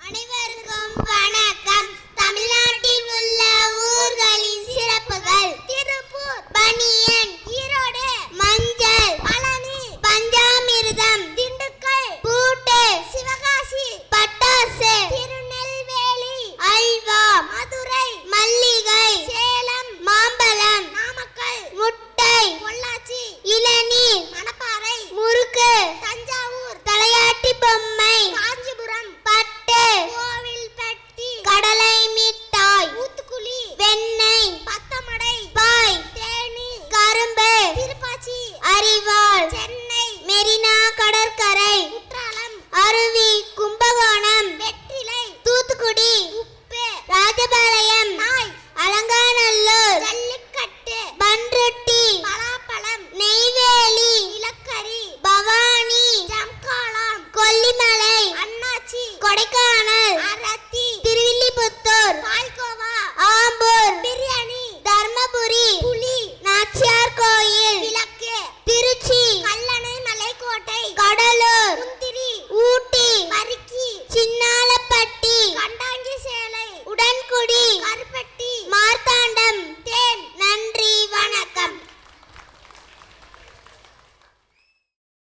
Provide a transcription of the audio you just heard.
அனைவருக்கும் கொடைக்கானல்